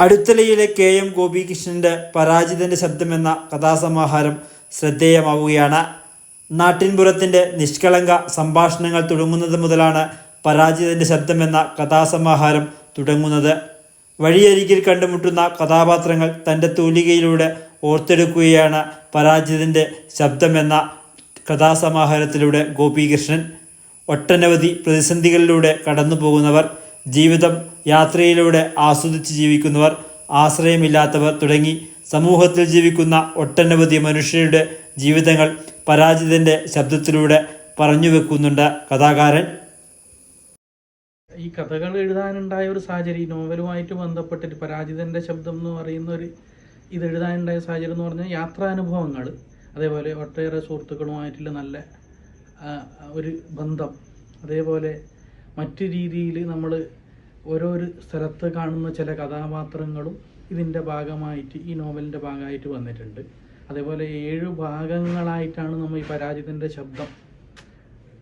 അടുത്തലയിലെ K M ഗോപികൃഷ്ണന്റെ പരാജിതന്റെ എന്ന കഥാസമാഹാരം ശ്രദ്ധേയമാവുകയാണ്. നാട്ടിൻപുറത്തിന്റെ നിഷ്കളങ്ക സംഭാഷണങ്ങൾ തുടങ്ങുന്നത് മുതലാണ് പരാജിതന്റെ എന്ന കഥാസമാഹാരം തുടങ്ങുന്നത്. വഴിയരികിൽ കണ്ടുമുട്ടുന്ന കഥാപാത്രങ്ങൾ തന്റെ തൂലികയിലൂടെ ഓർത്തെടുക്കുകയാണ് പരാജിതന്റെ എന്ന കഥാസമാഹാരത്തിലൂടെ ഗോപികൃഷ്ണൻ. ഒട്ടനവധി പ്രതിസന്ധികളിലൂടെ കടന്നു പോകുന്നവർ ജീവിതം യാത്രയിലൂടെ ആസ്വദിച്ച് ജീവിക്കുന്നവർ ആശ്രയമില്ലാത്തവർ തുടങ്ങി സമൂഹത്തിൽ ജീവിക്കുന്ന ഒട്ടനവധി മനുഷ്യരുടെ ജീവിതങ്ങൾ പരാജിതന്റെ ശബ്ദത്തിലൂടെ പറഞ്ഞു വെക്കുന്നുണ്ട് കഥാകാരൻ. ഈ കഥകൾ എഴുതാനുണ്ടായ ഒരു സാഹചര്യം നോവലുമായിട്ട് ബന്ധപ്പെട്ടിട്ട് പരാജിതന്റെ ശബ്ദം എന്ന് പറയുന്ന ഒരു ഇത് എഴുതാനുണ്ടായ സാഹചര്യം എന്ന് പറഞ്ഞാൽ യാത്രാനുഭവങ്ങൾ അതേപോലെ ഒട്ടേറെ സുഹൃത്തുക്കളുമായിട്ടുള്ള നല്ല ഒരു ബന്ധം അതേപോലെ മറ്റു രീതിയിൽ നമ്മൾ ഓരോ സ്ഥലത്ത് കാണുന്ന ചില കഥാപാത്രങ്ങളും ഇതിന്റെ ഭാഗമായിട്ട് ഈ നോവലിന്റെ ഭാഗമായിട്ട് വന്നിട്ടുണ്ട്. അതേപോലെ ഏഴ് ഭാഗങ്ങളായിട്ടാണ് നമ്മൾ ഈ പരാജിതന്റെ ശബ്ദം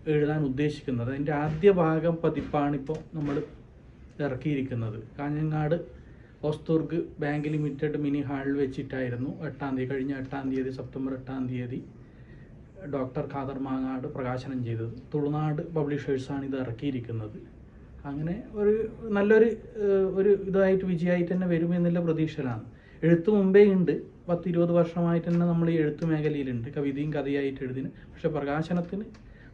എഴുതാൻ ഉദ്ദേശിക്കുന്നത്. അതിന്റെ ആദ്യ ഭാഗം പതിപ്പാണിപ്പോൾ നമ്മൾ ഇറക്കിയിരിക്കുന്നത്. Kanhangad Hosdurg bank limited mini ഹാളിൽ വെച്ചിട്ടായിരുന്നു എട്ടാം തീയതി കഴിഞ്ഞ എട്ടാം തീയതി സെപ്റ്റംബർ എട്ടാം തീയതി ഡോക്ടർ ഖാദർ മാങ്ങാട് പ്രകാശനം ചെയ്തത്. തുളുനാട് പബ്ലിഷേഴ്സാണ് ഇത് ഇറക്കിയിരിക്കുന്നത്. അങ്ങനെ ഒരു നല്ലൊരു ഒരു ഇതായിട്ട് വിജയമായിട്ട് തന്നെ വരുമെന്നുള്ള പ്രതീക്ഷയിലാണ്. എഴുത്ത് മുമ്പേ ഉണ്ട്. പത്ത് ഇരുപത് വർഷമായിട്ട് തന്നെ നമ്മൾ ഈ എഴുത്ത് മേഖലയിലുണ്ട്. കവിതയും കഥയായിട്ട് എഴുതിന്. പക്ഷേ പ്രകാശനത്തിന്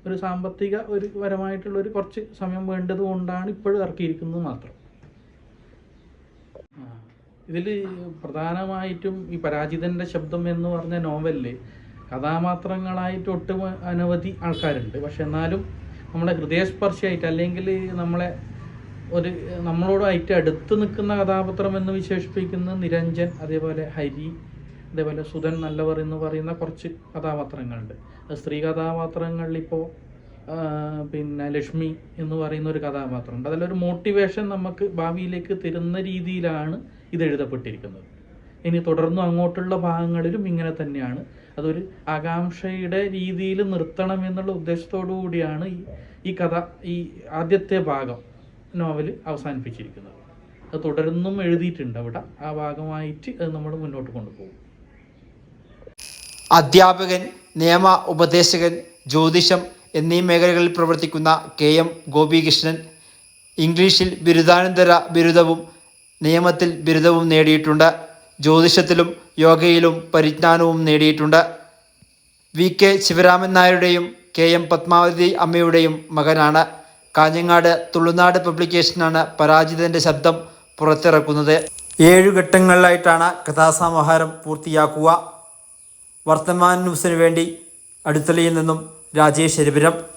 ഒരു സാമ്പത്തിക ഒരു പരമായിട്ടുള്ള ഒരു കുറച്ച് സമയം വേണ്ടത് കൊണ്ടാണ് ഇപ്പോഴും ഇറക്കിയിരിക്കുന്നത് മാത്രം. ഇതിൽ പ്രധാനമായിട്ടും ഈ പരാജിതന്റെ ശബ്ദം എന്ന് പറഞ്ഞ നോവലിൽ കഥാപാത്രങ്ങളായിട്ട് ഒട്ടും അനവധി ആൾക്കാരുണ്ട്. പക്ഷെ എന്നാലും നമ്മുടെ ഹൃദയസ്പർശിയായിട്ട് അല്ലെങ്കിൽ നമ്മളെ ഒരു നമ്മളോടായിട്ട് അടുത്ത് നിൽക്കുന്ന കഥാപാത്രം എന്ന് വിശേഷിപ്പിക്കുന്ന നിരഞ്ജൻ അതേപോലെ ഹരി അതേപോലെ സുധൻ നല്ലവർ എന്ന് പറയുന്ന കുറച്ച് കഥാപാത്രങ്ങളുണ്ട്. സ്ത്രീ കഥാപാത്രങ്ങളിൽ ഇപ്പോൾ പിന്നെ ലക്ഷ്മി എന്ന് പറയുന്ന ഒരു കഥാപാത്രമുണ്ട്. അതിലൊരു മോട്ടിവേഷൻ നമുക്ക് ഭാവിയിലേക്ക് തരുന്ന രീതിയിലാണ് ഇത് എഴുതപ്പെട്ടിരിക്കുന്നത്. ഇനി തുടർന്നും അങ്ങോട്ടുള്ള ഭാഗങ്ങളിലും ഇങ്ങനെ തന്നെയാണ്. അതൊരു ആകാംക്ഷയുടെ രീതിയിൽ നിർത്തണം എന്നുള്ള ഉദ്ദേശത്തോടു കൂടിയാണ് ഈ ഈ കഥ ഈ ആദ്യത്തെ ഭാഗം നോവൽ അവസാനിപ്പിച്ചിരിക്കുന്നത്. അത് തുടർന്നും എഴുതിയിട്ടുണ്ട് അവിടെ. ആ ഭാഗമായിട്ട് അത് നമ്മൾ മുന്നോട്ട് കൊണ്ടുപോകും. അധ്യാപകൻ നിയമ ഉപദേശകൻ ജ്യോതിഷം എന്നീ മേഖലകളിൽ പ്രവർത്തിക്കുന്ന കെ എം ഗോപികൃഷ്ണൻ ഇംഗ്ലീഷിൽ ബിരുദാനന്തര ബിരുദവും നിയമത്തിൽ ബിരുദവും നേടിയിട്ടുണ്ട്. ജ്യോതിഷത്തിലും യോഗയിലും പരിജ്ഞാനവും നേടിയിട്ടുണ്ട്. വി. കെ. ശിവരാമൻ നായരുടെയും കെ. എം. പത്മാവതി അമ്മയുടെയും മകനാണ്. കാഞ്ഞങ്ങാട് തുളുനാട് പബ്ലിക്കേഷനാണ് പരാജിതന്റെ ശബ്ദം പുറത്തിറക്കുന്നത്. ഏഴു ഘട്ടങ്ങളിലായിട്ടാണ് കഥാസമാഹാരം പൂർത്തിയാക്കുക. വർത്തമാന ന്യൂസിനു വേണ്ടി അടുത്തലയിൽ നിന്നും രാജേഷ് എരിപുരം